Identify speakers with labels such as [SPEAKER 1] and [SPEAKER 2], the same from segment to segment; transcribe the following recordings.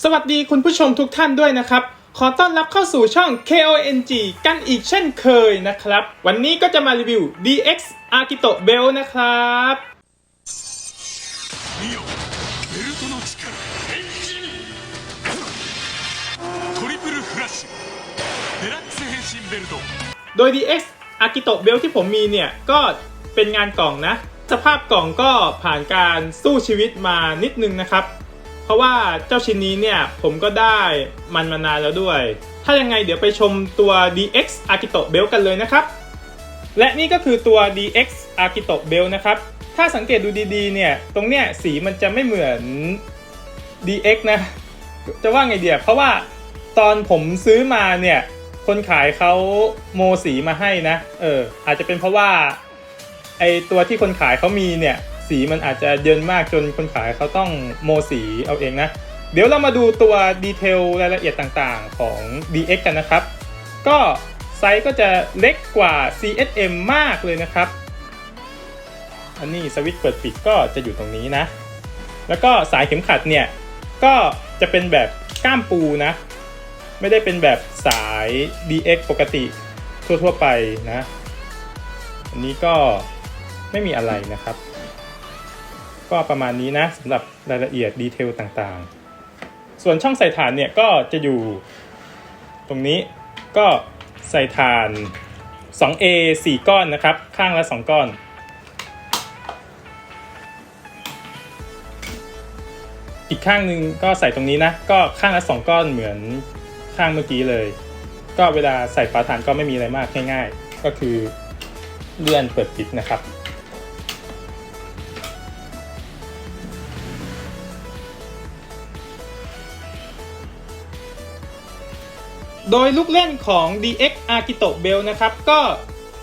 [SPEAKER 1] สวัสดีคุณผู้ชมทุกท่านด้วยนะครับ ขอต้อนรับเข้าสู่ช่อง KONG กันอีกเช่นเคยนะครับ วันนี้ก็จะมารีวิว DX Akito Bell นะครับโดย DX Akito Bell ที่ผมมีเนี่ย ก็เป็นงานกล่องนะ สภาพกล่องก็ผ่านการสู้ชีวิตมานิดนึงนะครับ ราะว่าเจ้าชิ้นนี้เนี่ยผมก็ได้มันมานานแล้วด้วย ถ้ายังไงเดี๋ยวไปชมตัว DX Akito Bell กันเลยนะครับ และนี่ก็คือตัว DX Akito Bell นะครับ ถ้าสังเกตดูดีๆ เนี่ย ตรงเนี้ยสีมันจะไม่เหมือน DX นะ จะว่าไงเดียเพราะว่าตอนผมซื้อมาเนี่ย คนขายเขาโมสีมาให้นะ เออ อาจจะเป็นเพราะว่าไอตัวที่คนขายเขามีเนี่ย สีมันอาจจะเยินมากจนคนขายเขาต้องโมสีเอาเองนะ เดี๋ยวเรามาดูตัวดีเทลรายละเอียดต่างๆของ DX กันนะครับ ก็ไซส์ก็จะเล็กกว่า CSM มากเลยนะครับ อันนี้สวิตช์เปิดปิดก็จะอยู่ตรงนี้นะ แล้วก็สายเข็มขัดเนี่ยก็จะเป็นแบบก้ามปูนะ ไม่ได้เป็นแบบสาย DX ปกติทั่วๆไปนะ อันนี้ก็ไม่มีอะไรนะครับ ก็ประมาณนี้นะสำหรับรายละเอียดดีเทลต่างๆ ส่วนช่องใส่ฐานเนี่ยก็จะอยู่ตรงนี้ก็ใส่ฐาน 2A 4 ก้อนนะครับ ข้างละ 2 ก้อน อีกข้างหนึ่งก็ใส่ตรงนี้นะ ก็ข้างละ 2 ก้อนเหมือนข้างเมื่อกี้เลย ก็เวลาใส่ฝาฐานก็ไม่มีอะไรมากง่าย ๆ ก็คือเลื่อนเปิดปิดนะครับ โดยลูกเล่นของ DX Akito Bell นะครับ ก็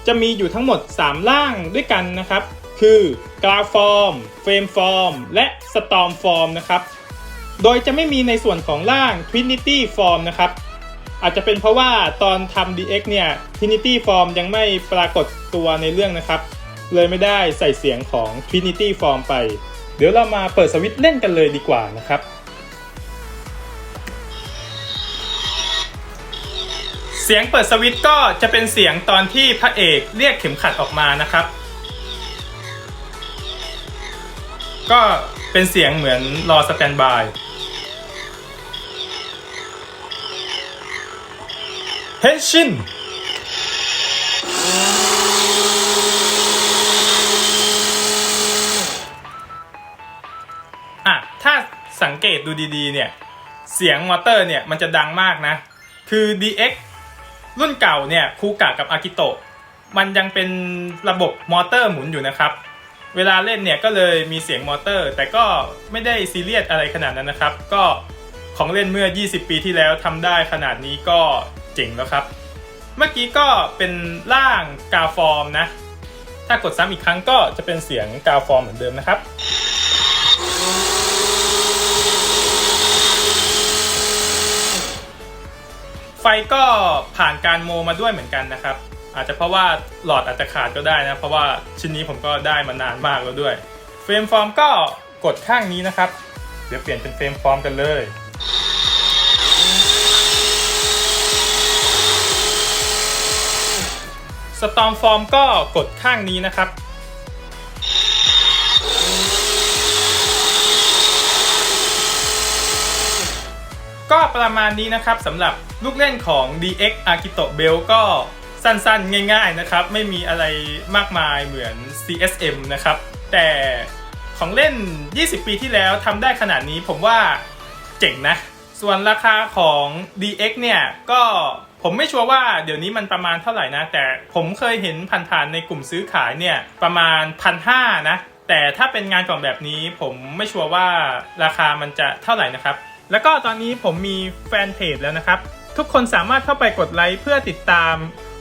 [SPEAKER 1] จะมีอยู่ทั้งหมด3ร่างด้วยกันนะครับ คือ g r a Form Frame Form และ Storm Form นะครับโดยจะไม่มีในส่วนของร่าง Trinity Form นะครับ อาจจะเป็นเพราะว่าตอนทำ DX เนี่ย Trinity Form ยังไม่ปรากฏตัวในเรื่องนะครับ เลยไม่ได้ใส่เสียงของ Trinity Form ไป เดี๋ยวเรามาเปิดสวิตช์เล่นกันเลยดีกว่านะครับ สียงเปิดสวิตช์ก็จะเป็นเสียงตอนที่พระเอกเรียกเข็มขัดออกมานะครับ ก็เป็นเสียงเหมือนรอสแตนบายเฮชินอะถ้าสังเกตดูดีๆเนี่ย เสียงมอเตอร์เนี่ย มันจะดังมากนะ คือ DX รุ่นเก่าเนี่ยคูกะกับอากิโตะมันยังเป็นระบบมอเตอร์หมุนอยู่นะครับ เวลาเล่นเนี่ยก็เลยมีเสียงมอเตอร์ แต่ก็ไม่ได้ซีเรียสอะไรขนาดนั้นนะครับ ก็ของเล่นเมื่อ 20 ปีที่แล้วทำได้ขนาดนี้ก็เจ๋งแล้วครับ เมื่อกี้ก็เป็นร่างกาฟอร์มนะ ถ้ากดซ้ำอีกครั้งก็จะเป็นเสียงกาฟอร์มเหมือนเดิมนะครับ ไฟก็ผ่านการโมมาด้วยเหมือนกันนะครับ อาจจะเพราะว่าหลอดอาจจะขาดก็ได้นะ เพราะว่าชิ้นนี้ผมก็ได้มานานมากแล้วด้วย เฟรมฟอร์มก็กดข้างนี้นะครับ เดี๋ยวเปลี่ยนเป็นเฟรมฟอร์มกันเลยสตอมฟอร์มก็กดข้างนี้นะครับ ก็ประมาณนี้นะครับสำหรับลูกเล่นของ DX Akito Bell ก็สั้นๆ ง่ายๆนะครับ ไม่มีอะไรมากมายเหมือน CSM นะครับ แต่ของเล่น 20 ปีที่แล้วทำได้ขนาดนี้ผมว่าเจ๋งนะ ส่วนราคาของ DX เนี่ยก็ผมไม่ชัวร์ว่าเดี๋ยวนี้มันประมาณเท่าไหร่นะ แต่ผมเคยเห็นผ่านๆในกลุ่มซื้อขายเนี่ยประมาณพันห้านะ แต่ถ้าเป็นงานกล่องแบบนี้ผมไม่ชัวร์ว่าราคามันจะเท่าไหร่นะครับ แล้วก็ตอนนี้ผมมีแฟนเพจแล้วนะครับ ทุกคนสามารถเข้าไปกดไลค์เพื่อติดตาม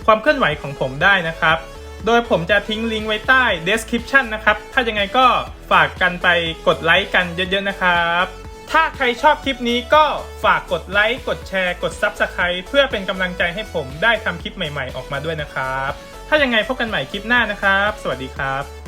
[SPEAKER 1] ความเคลื่อนไหวของผมได้นะครับ โดยผมจะทิ้งลิงก์ไว้ใต้ description นะครับ ถ้ายังไงก็ฝากกันไปกดไลค์กันเยอะๆนะครับ ถ้าใครชอบคลิปนี้ก็ฝากกดไลค์ กดแชร์ กด Subscribe เพื่อเป็นกำลังใจให้ผมได้ทำคลิปใหม่ๆ ออกมาด้วยนะครับ ถ้ายังไงพบกันใหม่คลิปหน้านะครับ สวัสดีครับ